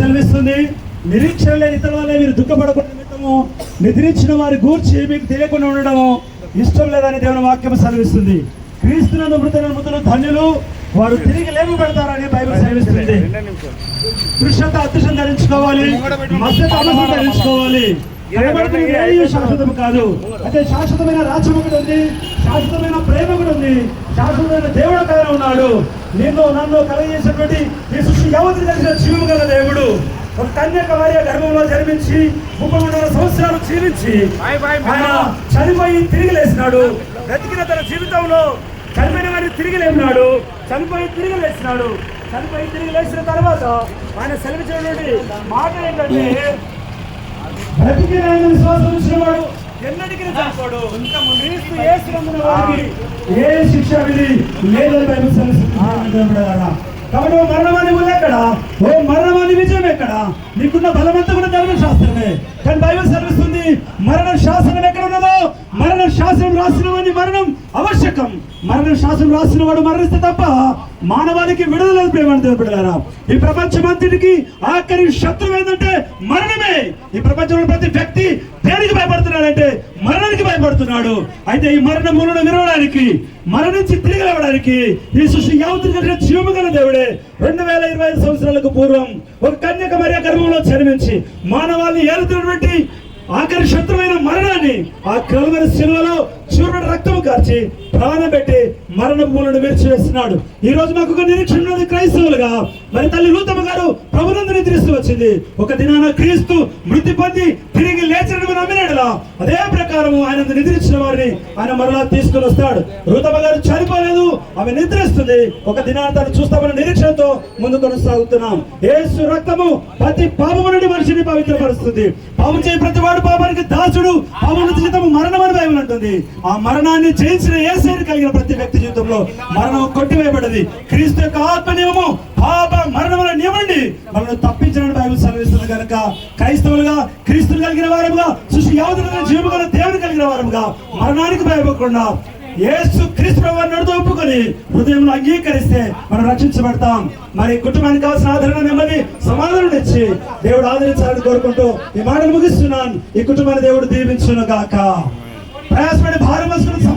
సెలవిస్తుంది. నిరీక్షణ లేని ఇతరుల వల్ల మీరు దుఃఖపడకుండా నిమిత్తము నిద్రించిన వారి గూర్చి మీకు తెలియకుండా ఉండడము ఇష్టం లేదని దేవుని వాక్యం సెలవిస్తుంది. క్రీస్తునందు మృతుల మృతులు ధన్యులు. వారు తిరిగి లేము పెడతారని బైబిల్ సెలవిస్తుంది. దృశ్యత అదృశ్యం ధరించుకోవాలి. మత్స్యత అమసం ధరించుకోవాలి. శాశ్వతం కాదు. అయితే శాశ్వతమైన రాజ్యం ఒకటి ఉంది. శాశ్వతమైన ప్రేమ ఒకటి ఉంది. శాశ్వతమైన దేవుడు ఒక ఉన్నాడు. నిన్ను నన్ను కలగజేసినటువంటి ఈ సృష్టి యావతి దగ్గర ఒక కన్యక వారి గర్భంలో జన్మించి ముప్పై మూడు వందల సంవత్సరాలు జీవించి ఆయన చనిపోయి తిరిగి లేచినాడు బ్రతికిన తన జీవితంలో చనిపోయిన వారిని తిరిగి లేపినాడు చనిపోయి తిరిగి లేచినాడు చనిపోయి తిరిగి లేచిన తర్వాత ఆయన సెలవిచ్చినటువంటి మాట ఏంటంటే బ్రతికిన ఆయన విశ్వాసం ఎన్నటికీ చనిపోడు. క్రీస్తు యేసునందున వారికి ఏ శిక్ష విధి లేదని బైబిల్ కాబట్టి ఓ మరణమాని ఉంది ఎక్కడ? ఓ నీకున్న బలమంతా కూడా శాస్త్రమే. కానీ బైబిల్ సెలవిస్తుంది మరణ శాసనం ఎక్కడ ఉన్నదో మరణ శాసనం రాసిన వాడిని మరణం ఆవశ్యకం. మరణ శాసనం రాసిన వాడు మరణిస్తే తప్ప మానవానికి విడుదల ప్రేమని దేవుడారా ఈ ప్రపంచమంతటికి ఆఖరి శత్రువు ఏంటంటే మరణమే. ఈ ప్రపంచంలో ప్రతి వ్యక్తి దేనికి భయపడుతున్నాడంటే మరణం గాయపడుతున్నాడు. అయితే ఈ మరణ మూలను విరవడానికి మరణించి తిరిగి రావడానికి ఈ సృష్టి యావత్తు కలిగిన జీవము గల దేవుడే. రెండు వేల ఇరవై ఐదు సంవత్సరాలకు పూర్వం ఒక కన్యక మరియ గర్భంలో జన్మించి మానవాళిని ఏలుతున్నటువంటి ఆఖరి శత్రువైన మరణాన్ని ఆ కలువరి శిలువలో చూడని రక్తము కార్చి ప్రాణం పెట్టి మరణ మూలను విరిచివేస్తున్నాడు ఈ రోజు మాకు ఒక నిరీక్షణ ఉన్నది క్రైస్తవులుగా. మరి తల్లి రూతమ్మ గారు ప్రభునందు నిద్రిస్తూ వచ్చింది. ఒక దినాన క్రీస్తు మృతి పొంది తిరిగి లేచినట్టు అదే ప్రకారం ఆయన నిద్రించిన వారిని ఆయన మరలా తీసుకుని వస్తాడు. రూతమ్మ గారు చనిపోలేదు ఆమె నిద్రిస్తుంది. ఒక దినాన్ని తను చూస్తామన్న నిరీక్షణతో ముందు కొనసాగుతున్నాం. ఏసు రక్తము ప్రతి పాపము నుండి మనిషిని పవిత్రపరుస్తుంది. పాపం చేయ ప్రతి వాడు పాపానికి దాసుడు. పాపం జీవితం మరణం అని బైబిల్ అంటుంది. ఆ మరణాన్ని జయించిన ఏసైని కలిగిన ప్రతి వ్యక్తి జీవితంలో మరణం కొట్టివేయబడింది. క్రీస్తు యొక్క ఆత్మ నియమము పాప మరణముల నియమండి మనల్ని తప్పించడానికి కనుక క్రైస్తవులుగా క్రీస్తులు కలిగిన వారముగా సృష్టి యావతులుగా జీవము దేవుడు కలిగిన వారముగా మరణానికి భయపడకుండా ఏసు క్రీస్తు నడుతూ ఒప్పుకొని హృదయంలో అంగీకరిస్తే మనం రక్షించబడతాం. మరి కుటుంబానికి కావాల్సిన ఆదరణ నెమ్మది సమాధానం ఇచ్చి దేవుడు ఆదరించాలని కోరుకుంటూ ఈ మాటలు ముగిస్తున్నాను. ఈ కుటుంబాన్ని దేవుడు దీవించును గాక. ప్రయాసపడి భారం